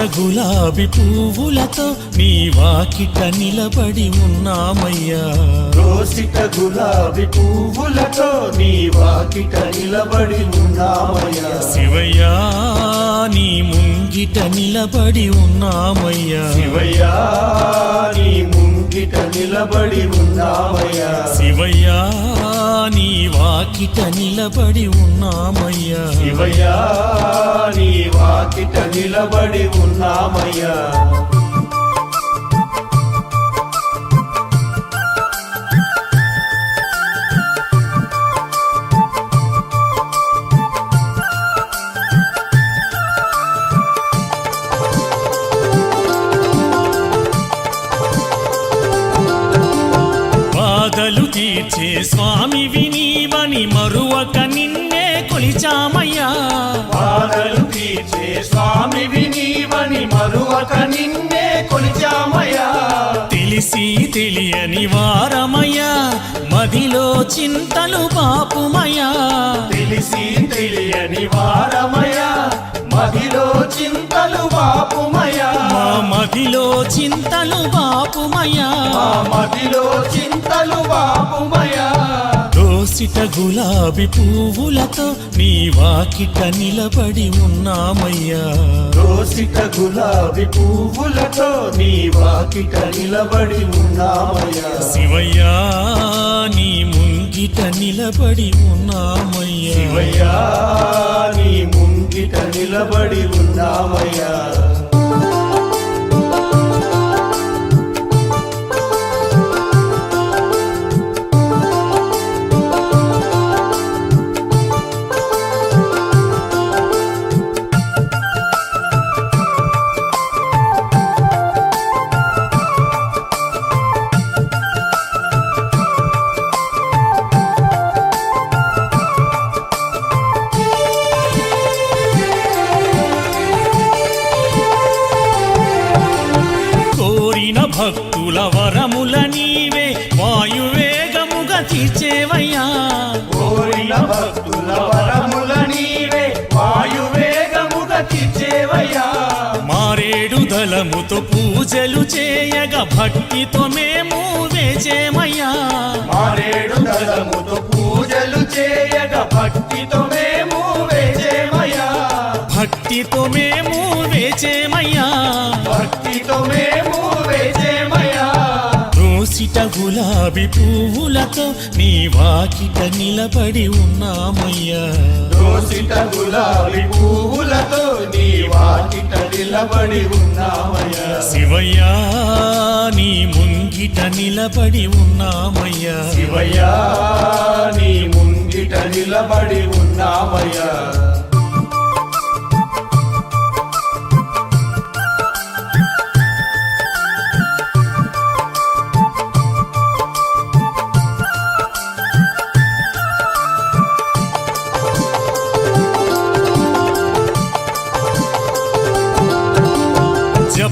గులాబీ పువ్వులతో నీ వాకిట నిలబడి ఉన్నామయ్యా. రోసిట గులాబీ పువ్వులతో నీ వాకిట నిలబడి ఉన్నామయ్యా. శివయ్యా నీ ముంగిట నిలబడి ఉన్నామయ్యా. శివయ్యా నీ ముంగిట నిలబడి ఉన్నామయ్యా. శివయ్యా నీ వాకిట నిలబడి ఉన్నామయ్యా. శివయ్యా నీ వాకిట నిలబడి ఉన్నామయ్యా. బాధలు తీర్చే స్వామి వినీవని మరువక నిన్నే కొలిచామయ్యా. బాధలు తీర్చే స్వామి వినీవని మరువక నిన్నే కొలిచామయ్యా. తెలిసి తెలియని వారమయ్యా మదిలో చింతలు పాపుమయ్యా. తెలిసి తెలియని వారమయ్యా. మదిలో చింతలు బాపుమయ్యా మా మదిలో చింతలు పాపుమయ్యా మా మదిలో చింతలు బాపుమయ్యా దోసిట గులాబీ పువ్వులతో నీ వాకిట నిలబడి ఉన్నామయ్యా. రోసిట గులాబీ పువ్వులతో నీ వాకిట నిలబడి ఉన్నామయ్యా. శివయ్యా నీ ముంగిట నిలబడి ఉన్నామయ్యా. శివయ్యా నీ ముంగిట నిలబడి ఉన్నామయ్యా. భక్తుల వరముల నీవే వాయువేగముగా తీర్చేవయ్యా. కోరిన భక్తుల వరముల నీవే వాయువేగముగా తీర్చేవయ్యా. మారేడు దళముతో పూజలు చేయగా భక్తితో మేము వేచేమయ్యా. మారేడు దళముతో పూజలు చేయగా భక్తితో మేము వేచేమయ్యా. భక్తితో గులాబీ పువ్వులతో నీ వాకిట నిలబడి ఉన్నామయ్యా. దోసిట గులాబీ పువ్వులతో నీ వాకిట నిలబడి ఉన్నామయ్యా. శివయ్యా నీ ముంగిట నిలబడి ఉన్నామయ్యా. శివయ్యా నీ ముంగిట నిలబడి ఉన్నామయ్యా.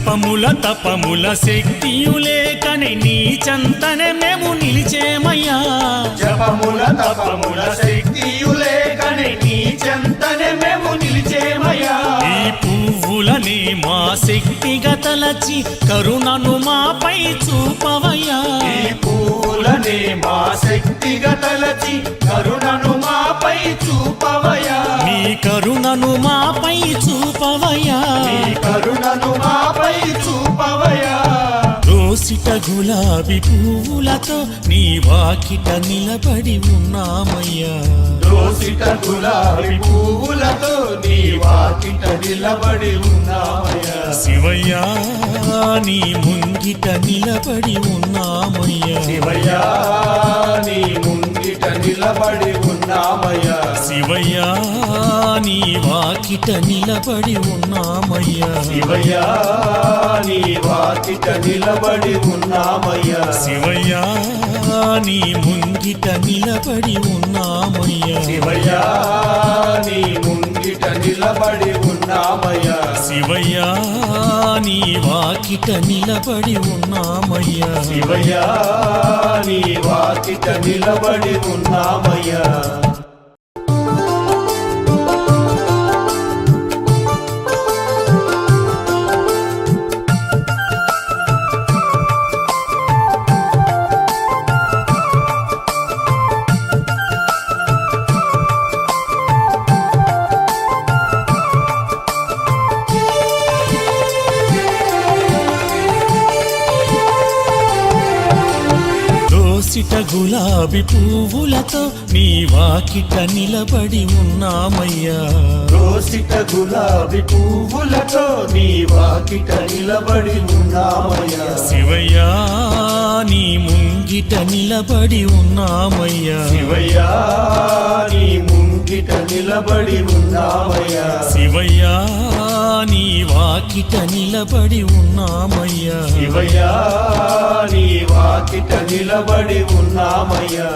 జపముల తపముల శక్తియులేకని నీ చంతనే మేము నిలిచేమయ్యా. జపముల తపముల శక్తియులేకని నీ చెంతనే మేము నిలిచేమయ్యా. ఈ పువ్వులని మా శక్తిగా తలచి కరుణను మాపై చూపవయ్యా. ఈ పూలనే మా శక్తిగా తలచి కరుణను మాపై చూపవయ్యా. నీ కరుణను మాపై చూపవయ్యా. దోసిట గులాబీ పువ్వులతో నీ వాకిట నిలబడి ఉన్నామయ్యా దోసిట గులాబీ పువ్వులతో నీ వాకిట నిలబడి ఉన్నామయ్యా శివయ్యా నీ ముంగిట నిలబడి ఉన్నామయ్యా శివయ్యా నీ ముంగిట నిలబడి ఉన్నామయ్యా శివయ్యా నీ వాకిట నిలబడి ఉన్నామయ్యా. శివయ్యా నీ వాకిట నిలబడి ఉన్నామయ్యా. శివయ్యా నీ ముంగిట నిలబడి ఉన్నామయ్యా. శివయ్యా నీ ముంగిట నిలబడి ఉన్నామయ్యా. శివయ్యా నీ వాకిట నిలబడి ఉన్నామయ్యా. శివయ్యా నీ వాకిట నిలబడి ఉన్నామయ్యా. రోసిట గులాబీ పువ్వులతో నీ వాకిట నిలబడి ఉన్నామయ్యా. రోసిట గులాబీ పువ్వులతో నీ వాకిట నిలబడి ఉన్నామయ్యా. శివయ్యా నీ ముంగిట నిలబడి ఉన్నామయ్యా. శివయ్యా నీ ముంగిట నిలబడి ఉన్నామయ్యా. శివయ్యా నీ వాకిట నిలబడి ఉన్నామయ్యా. శివయ్యా నీ వాకిట నిలబడి ఉన్నామయ్యా